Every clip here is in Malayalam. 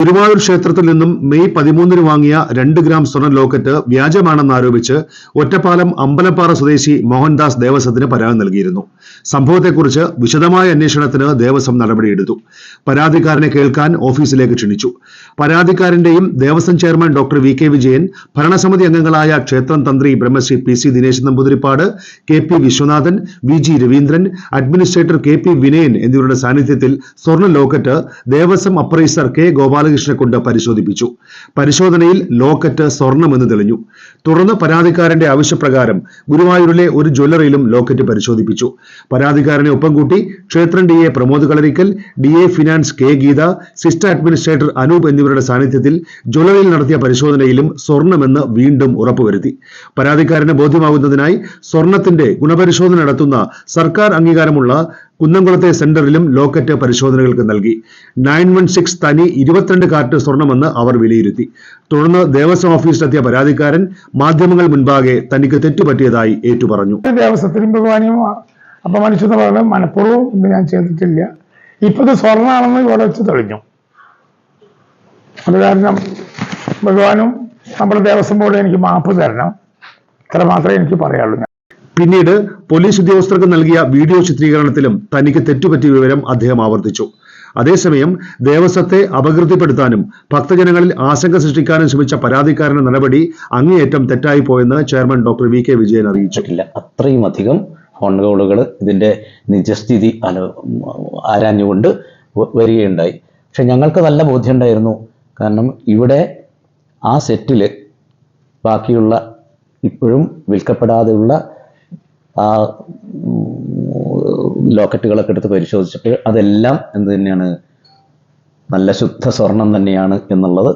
ഗുരുവായൂർ ക്ഷേത്രത്തിൽ നിന്നും മെയ് പതിമൂന്നിന് വാങ്ങിയ രണ്ട് ഗ്രാം സ്വർണ ലോക്കറ്റ് വ്യാജമാണെന്ന് ആരോപിച്ച് ഒറ്റപ്പാലം അമ്പലപ്പാറ സ്വദേശി മോഹൻദാസ് ദേവസ്വത്തിന് പരാതി നൽകിയിരുന്നു. സംഭവത്തെക്കുറിച്ച് വിശദമായ അന്വേഷണത്തിന് ദേവസ്വം നടപടിയെടുത്തു. പരാതിക്കാരനെ കേൾക്കാൻ ഓഫീസിലേക്ക് ക്ഷണിച്ചു. പരാതിക്കാരന്റെയും Devaswom chairman doctor V K Vijayan ഭരണസമിതി അംഗങ്ങളായ ക്ഷേത്രം തന്ത്രി Brahmasree P C Dinesh Namboothiripad K P Viswanathan V G Raveendran administrator K P Vinayan എന്നിവരുടെ സാന്നിധ്യത്തിൽ സ്വർണ ലോക്കറ്റ് ദേവസ്വം അപ്രൈസർ കെ ഗോപാലകൃഷ്ണനെ കൊണ്ട് പരിശോധിപ്പിച്ചു. പരിശോധനയിൽ ലോക്കറ്റ് സ്വർണമെന്ന് തെളിഞ്ഞു. തുടർന്ന് പരാതിക്കാരന്റെ ആവശ്യപ്രകാരം ഗുരുവായൂരിലെ ഒരു ജ്വല്ലറിയിലും ലോക്കറ്റ് പരിശോധിപ്പിച്ചു. പരാതിക്കാരനെ ഒപ്പം കൂട്ടി ക്ഷേത്രം D A Pramod Kalarikkal D A finance K Geetha sister administrator Anoop എന്നിവരുടെ സാന്നിധ്യത്തിൽ ജ്വല്ലറിയിൽ നടത്തിയ പരിശോധനയിലും സ്വർണമെന്ന് വീണ്ടും ഉറപ്പുവരുത്തി. പരാതിക്കാരന് ബോധ്യമാകുന്നതിനായി സ്വർണത്തിന്റെ ഗുണപരിശോധന നടത്തുന്ന സർക്കാർ അംഗീകാരമുള്ള കുന്നംകുളത്തെ സെന്ററിലും ലോക്കറ്റ് പരിശോധനകൾക്ക് നൽകി. നയൻ വൺ സിക്സ് തനി ഇരുപത്തിരണ്ട് കാറ്റ് സ്വർണമെന്ന് അവർ വിലയിരുത്തി. തുടർന്ന് ദേവസ്വം ഓഫീസിലെത്തിയ പരാതിക്കാരൻ മാധ്യമങ്ങൾ മുൻപാകെ തനിക്ക് തെറ്റുപറ്റിയതായി ഏറ്റുപറഞ്ഞു. ദേവസ്വത്തിനും ഭഗവാനും അപ്പൊ എന്ന് പറയുന്നത് മനഃപൂർവം ഞാൻ ചെയ്തിട്ടില്ല. ഇപ്പൊ സ്വർണമാണെന്ന് ഇവിടെ വെച്ച് തെളിഞ്ഞു. അത് കാരണം ഭഗവാനും നമ്മുടെ ദേവസ്വം ബോർഡ് എനിക്ക് മാപ്പ് തരണം. ഇത്ര മാത്രമേ എനിക്ക് പറയാനുള്ളൂ. പിന്നീട് പോലീസ് ഉദ്യോഗസ്ഥർക്ക് നൽകിയ വീഡിയോ ചിത്രീകരണത്തിലും തനിക്ക് തെറ്റുപറ്റിയ വിവരം അദ്ദേഹം ആവർത്തിച്ചു. അതേസമയം ദേവസ്വത്തെ അപകീർത്തിപ്പെടുത്താനും ഭക്തജനങ്ങളിൽ ആശങ്ക സൃഷ്ടിക്കാനും ശ്രമിച്ച പരാതിക്കാരന്റെ നടപടി അങ്ങേയറ്റം തെറ്റായി പോയെന്ന് chairman doctor V K Vijayan അറിയിച്ചിട്ടില്ല അത്രയും അധികം ഫോൺ കോളുകൾ ഇതിന്റെ നിജസ്ഥിതി ആരാഞ്ഞുകൊണ്ട് വരികയുണ്ടായി. പക്ഷെ ഞങ്ങൾക്ക് നല്ല ബോധ്യമുണ്ടായിരുന്നു കാരണം ഇവിടെ ആ സെറ്റിൽ ബാക്കിയുള്ള ഇപ്പോഴും വിൽക്കപ്പെടാതെയുള്ള ആ ലോക്കറ്റുകളൊക്കെ എടുത്ത് പരിശോധിച്ചിട്ട് അതെല്ലാം എന്ത് തന്നെയാണ് നല്ല ശുദ്ധ സ്വർണം തന്നെയാണ് എന്നുള്ളത്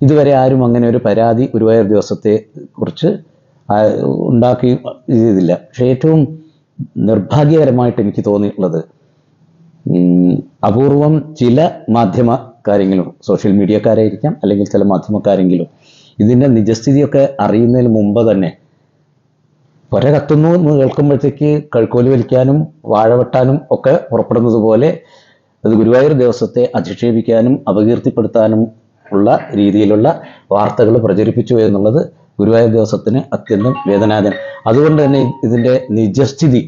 ഇതുവരെ ആരും അങ്ങനെ ഒരു പരാതി ഗുരുവായൂർ ദിവസത്തെ കുറിച്ച് ഉണ്ടാക്കി ചെയ്തില്ല. പക്ഷേ ഏറ്റവും നിർഭാഗ്യകരമായിട്ട് എനിക്ക് തോന്നിയിട്ടുള്ളത് അപൂർവം ചില മാധ്യമക്കാരെങ്കിലും സോഷ്യൽ മീഡിയക്കാരായിരിക്കാം അല്ലെങ്കിൽ ചില മാധ്യമക്കാരെങ്കിലും ഇതിന്റെ നിജസ്ഥിതിയൊക്കെ അറിയുന്നതിന് മുമ്പ് തന്നെ പുര കത്തുന്നു എന്ന് കേൾക്കുമ്പോഴത്തേക്ക് കഴുക്കോൽ വലിക്കാനും വാഴ വെട്ടാനും ഒക്കെ പുറപ്പെടുന്നത് പോലെ അത് ഗുരുവായൂർ ദിവസത്തെ അധിക്ഷേപിക്കാനും അപകീർത്തിപ്പെടുത്താനും ഉള്ള രീതിയിലുള്ള വാർത്തകൾ പ്രചരിപ്പിച്ചു എന്നുള്ളത് ഗുരുവായൂർ ദിവസത്തിന് അത്യന്തം വേദനാജനം അതുകൊണ്ട് തന്നെ ഇതിന്റെ നിജസ്ഥിതി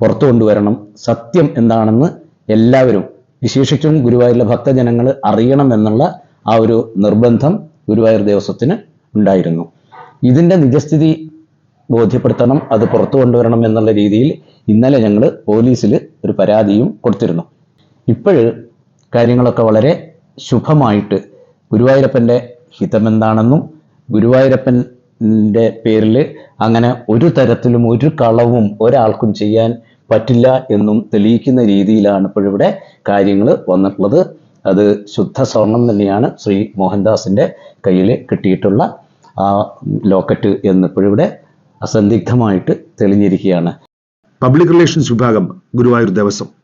പുറത്തു കൊണ്ടുവരണം. സത്യം എന്താണെന്ന് എല്ലാവരും വിശേഷിച്ചും ഗുരുവായൂരിലെ ഭക്തജനങ്ങൾ അറിയണം എന്നുള്ള ആ ഒരു നിർബന്ധം ഗുരുവായൂർ ദേവസ്വത്തിന് ഉണ്ടായിരുന്നു. ഇതിന്റെ നിജസ്ഥിതി ബോധ്യപ്പെടുത്തണം അത് പുറത്തു കൊണ്ടുവരണം എന്നുള്ള രീതിയിൽ ഇന്നലെ ഞങ്ങൾ പോലീസിൽ ഒരു പരാതിയും കൊടുത്തിരുന്നു. ഇപ്പോഴ് കാര്യങ്ങളൊക്കെ വളരെ ശുഭമായിട്ട് ഗുരുവായൂരപ്പന്റെ ഹിതമെന്താണെന്നും ഗുരുവായൂരപ്പന്റെ പേരിൽ അങ്ങനെ ഒരു തരത്തിലും ഒരു കളവും ഒരാൾക്കും ചെയ്യാൻ പറ്റില്ല എന്നും തെളിയിക്കുന്ന രീതിയിലാണ് ഇപ്പോഴിവിടെ കാര്യങ്ങൾ വന്നിട്ടുള്ളത്. അത് ശുദ്ധ സ്വർണം തന്നെയാണ് ശ്രീ മോഹൻദാസിന്റെ കയ്യിൽ കിട്ടിയിട്ടുള്ള ആ ലോക്കറ്റ് എന്നിപ്പോഴിവിടെ അസന്ദിഗ്ധമായിട്ട് തെളിഞ്ഞിരിക്കുകയാണ്. പബ്ലിക് റിലേഷൻസ് വിഭാഗം ഗുരുവായൂർ ദേവസ്വം.